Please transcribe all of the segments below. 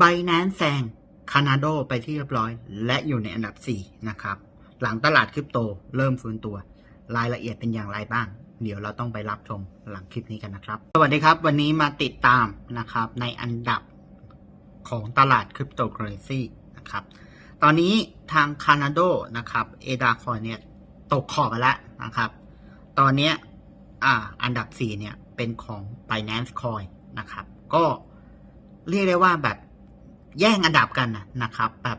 b i n a n c e แซงคานาโดไปที่เรียบร้อย และอยู่ในอันดับ 4 นะครับ หลังตลาดคริปโตเริ่มฟื้นตัว รายละเอียดเป็นอย่างไรบ้าง เดี๋ยวเราต้องไปรับชมหลังคลิปนี้กันนะครับ สวัสดีครับ วันนี้มาติดตามนะครับในอันดับของตลาดคริปโตเคอเรนซีนะครับ ตอนนี้ทางคานาโดนะครับเอดาคอยเนี่ยตกขอบไปแล้วนะครับ ตอนนี้อ่าอันดับ 4 เนี่ยเป็นของ Binance Coin นะครับ ก็เรียกได้ว่าแบบ แย่งอันดับกันนะครับแบบ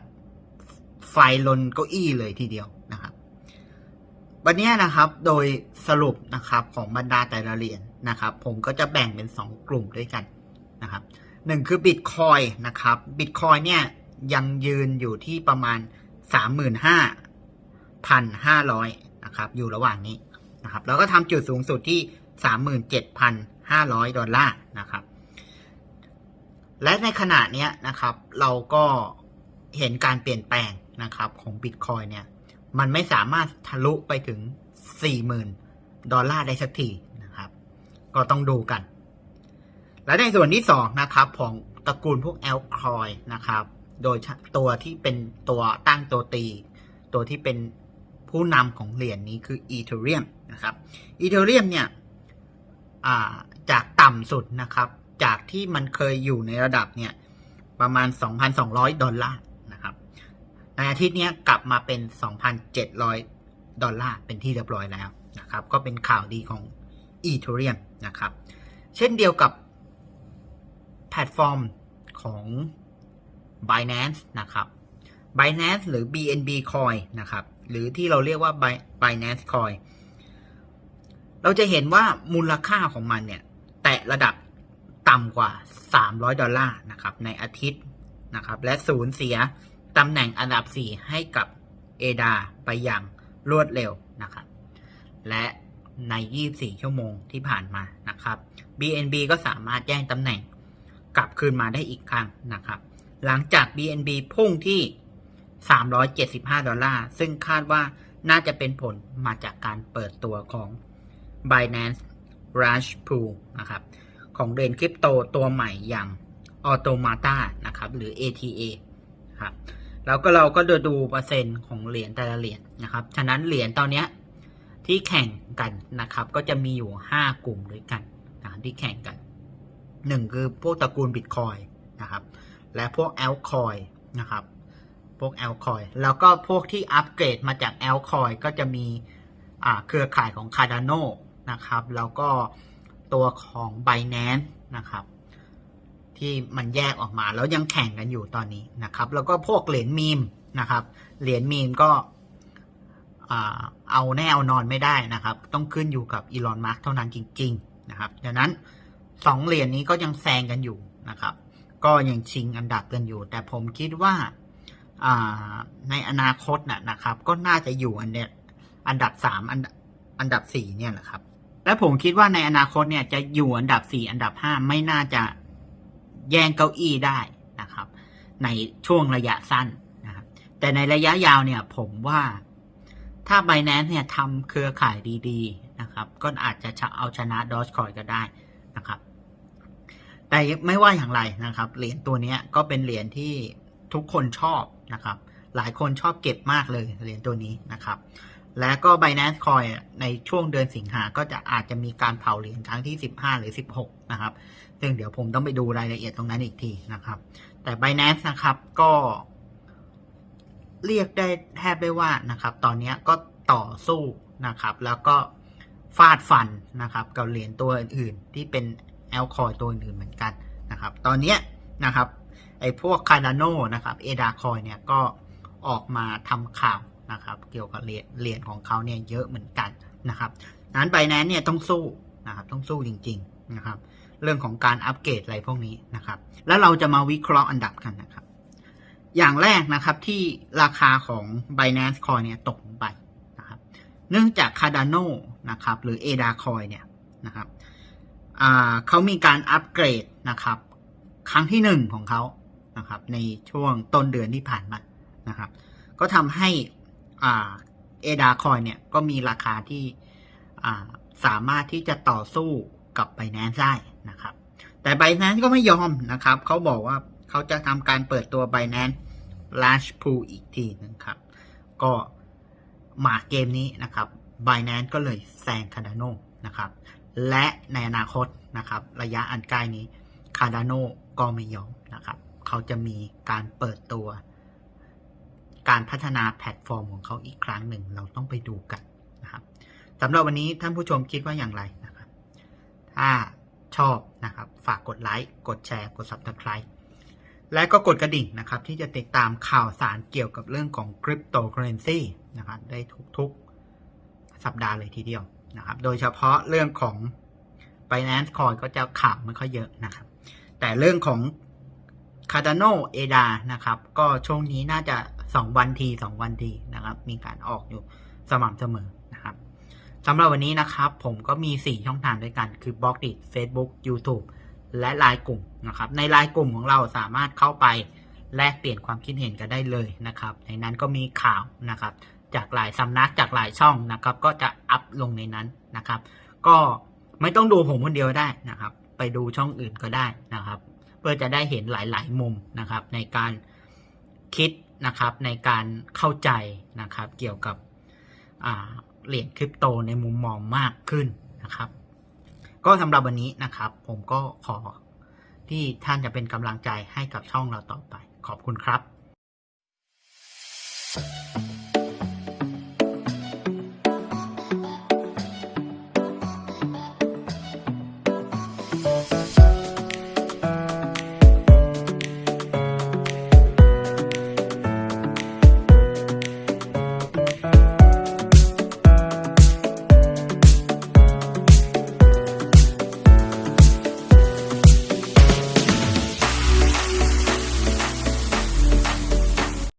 ไฟลนเก้าอี้เลยทีเดียวนะครับ วันนี้นะครับโดยสรุปนะครับของบรรดาแต่ละเหรียญนะครับ ผมก็จะแบ่งเป็น 2 กลุ่มด้วยกันนะครับหนึ่งคือบิตคอยนะครับบิตคอยเนี่ยยังยืนอยู่ที่ประมาณ 35,500นะครับอยู่ระหว่างนี้นะครับแล้วก็ทำจุดสูงสุดที่ 37,500 ดอลลาร์นะครับ และในขณะนี้นะครับ เราก็เห็นการเปลี่ยนแปลงนะครับของบิตคอยเนี่ย มันไม่สามารถทะลุไปถึง 40,000 ดอลลาร์ได้สักทีนะครับ ก็ต้องดูกัน และในส่วนที่ 2 นะครับ ของตระกูลพวกแอลคอยนะครับ โดยตัวที่เป็นตัวตั้งตัวตี ตัวที่เป็นผู้นำของเหรียญนนี้คืออีเทเรียมนะครับอีเทเรียมเนี่ยจากต่ำสุดนะครับ จากที่มันเคยอยู่ในระดับเนี่ยประมาณ 2,200 ดอลลาร์นะครับ ในอาทิตย์นี้กลับมาเป็น 2,700 ดอลลาร์เป็นที่เรียบร้อยแล้วนะครับ ก็เป็นข่าวดีของอีเทเรียมนะครับ เช่นเดียวกับแพลตฟอร์มของ Binance นะครับ Binance หรือ BNB Coin นะครับ หรือที่เราเรียกว่า Binance Coin เราจะเห็นว่ามูลค่าของมันเนี่ย แตะระดับ ต่ำกว่า 300 ดอลลาร์นะครับในอาทิตย์นะครับ และสูญเสียตำแหน่งอันดับ 4 ให้กับเอดาไปอย่างรวดเร็วนะครับ และใน 24 ชั่วโมงที่ผ่านมานะครับ BNB ก็สามารถแย่งตำแหน่งกลับคืนมาได้อีกครั้งนะครับ หลังจาก BNB พุ่งที่ 375 ดอลลาร์ ซึ่งคาดว่าน่าจะเป็นผลมาจากการเปิดตัวของ Binance Rush Pool นะครับ ของเหรียญคริปโตตัวใหม่อย่าง Automata นะครับหรือ ATA ครับแล้วก็เราก็ดูดูเปอร์เซ็นต์ของเหรียญแต่ละเหรียญนะครับ ฉะนั้นเหรียญตอนเนี้ยที่แข่งกันนะครับ ก็จะมีอยู่ 5 กลุ่มด้วยกันนะที่แข่งกัน 1 คือพวกตระกูลบิตคอยนะครับ และพวกแอลคอยนะครับ พวกแอลคอยแล้วก็พวกที่อัปเกรดมาจากแอลคอยก็จะมีเครือข่ายของ Cardano นะครับ แล้วก็ ตัวของ Binance นะครับ ที่มันแยกออกมาแล้วยังแข่งกันอยู่ตอนนี้นะครับ แล้วก็พวกเหรียญมีมนะครับ เหรียญมีมก็เอาแน่เอานอนไม่ได้นะครับ ต้องขึ้นอยู่กับอีลอนมาร์กเท่านั้นจริง ๆ นะครับดังนั้นสองเหรียญนี้ก็ยังแซงกันอยู่นะครับ ก็ยังชิงอันดับกันอยู่ แต่ผมคิดว่าในอนาคตนะนะครับ ก็น่าจะอยู่อันเนี้ยอันดับสามอันอันดับสี่เนี่ยแหละครับ และผมคิดว่าในอนาคตเนี่ยจะอยู่อันดับสี่อันดับห้าไม่น่าจะแย่งเก้าอี้ได้นะครับ ในช่วงระยะสั้นนะครับ แต่ในระยะยาวเนี่ยผมว่าถ้า b บ n a n c e เนี่ยทำเครือข่ายดีๆนะครับ ก็อาจจะเอาชนะ Dogecoin ก็ได้นะครับ แต่ไม่ว่าอย่างไรนะครับ เหรียญตัวนี้ก็เป็นเหรียญที่ทุกคนชอบนะครับ หลายคนชอบเก็บมากเลยเหรียญตัวนี้นะครับ และก็ Binance Coin ในช่วงเดือนสิงหาก็จะอาจจะมีการเผาเหรียญครั้งที่ 15 หรือ 16 นะครับ ซึ่งเดี๋ยวผมต้องไปดูรายละเอียดตรงนั้นอีกทีนะครับ แต่ Binance นะครับก็เรียกได้แทบได้ว่านะครับ ตอนนี้ก็ต่อสู้นะครับ แล้วก็ฟาดฟันนะครับ กับเหรียญตัวอื่นๆที่เป็นแอลคอยตัวอื่นเหมือนกันนะครับ ตอนนี้นะครับไอ้พวกคาร์ดาโนนะครับเอดาคอยเนี่ยก็ออกมาทำข่าว นะครับ เกี่ยวกับเหรียญของเขาเนี่ยเยอะเหมือนกันนะครับนั้นไปนั้นเนี่ยต้องสู้นะครับต้องสู้จริงๆนะครับ เรื่องของการอัปเกรดอะไรพวกนี้นะครับ แล้วเราจะมาวิเคราะห์อันดับกันนะครับ อย่างแรกนะครับที่ราคาของ Binance Coin เนี่ยตกไปนะครับ เนื่องจาก Cardano นะครับ หรือ ADA Coin เนี่ยนะครับเขามีการอัปเกรดนะครับ ครั้งที่หนึ่งของเขานะครับ ในช่วงต้นเดือนที่ผ่านมานะครับ ก็ทำให้ เอดาคอยเนี่ยก็มีราคาที่สามารถที่จะต่อสู้กับ b บ n a n c e ได้นะครับ แต่ b บ n a n c e ก็ไม่ยอมนะครับ เขาบอกว่าเขาจะทำการเปิดตัว Binance Launch Pool อีกทีนึงครับ ก็มาเกมนี้นะครับ Binance ก็เลยแซง Cardano นะครับ และในอนาคตนะครับ ระยะอันใกล้นี้ Cardano ก็ไม่ยอมนะครับ เขาจะมีการเปิดตัว การพัฒนาแพลตฟอร์มของเขาอีกครั้งหนึ่งเราต้องไปดูกันนะครับสำหรับวันนี้ท่านผู้ชมคิดว่าอย่างไรนะครับ ถ้าชอบนะครับ ฝากกดไลค์กดแชร์กด Subscribe และก็กดกระดิ่งนะครับ ที่จะติดตามข่าวสารเกี่ยวกับเรื่องของคริปโตเคอเรนซีนะครับได้ทุกๆสัปดาห์เลยทีเดียวนะครับ โดยเฉพาะเรื่องของ Binance Coin ก็จะข่าวไม่ค่อยเยอะนะครับ แต่เรื่องของ Cardano ADA นะครับ ก็ช่วงนี้น่าจะ 2วันที2วันทีนะครับ มีการออกอยู่สม่ำเสมอนะครับสำหรับวันนี้นะครับ ผมก็มี 4 ช่องทางด้วยกัน คือ b l o g d i t Facebook YouTube และไลน์กลุ่มนะครับ ในไลน์กลุ่มของเราสามารถเข้าไปแลกเปลี่ยนความคิดเห็นกันได้เลยนะครับ ในนั้นก็มีข่าวนะครับ จากหลายสำนักจากหลายช่องนะครับ ก็จะอัพลงในนั้นนะครับ ก็ไม่ต้องดูผมคนเดียวได้นะครับ ไปดูช่องอื่นก็ได้นะครับ เพื่อจะได้เห็นหลาย ๆ มุมนะครับ ในการคิด นะครับในการเข้าใจนะครับเกี่ยวกับเหรียญคริปโตในมุมมองมากขึ้นนะครับ ก็สำหรับวันนี้นะครับ ผมก็ขอที่ท่านจะเป็นกำลังใจให้กับช่องเราต่อไป ขอบคุณครับ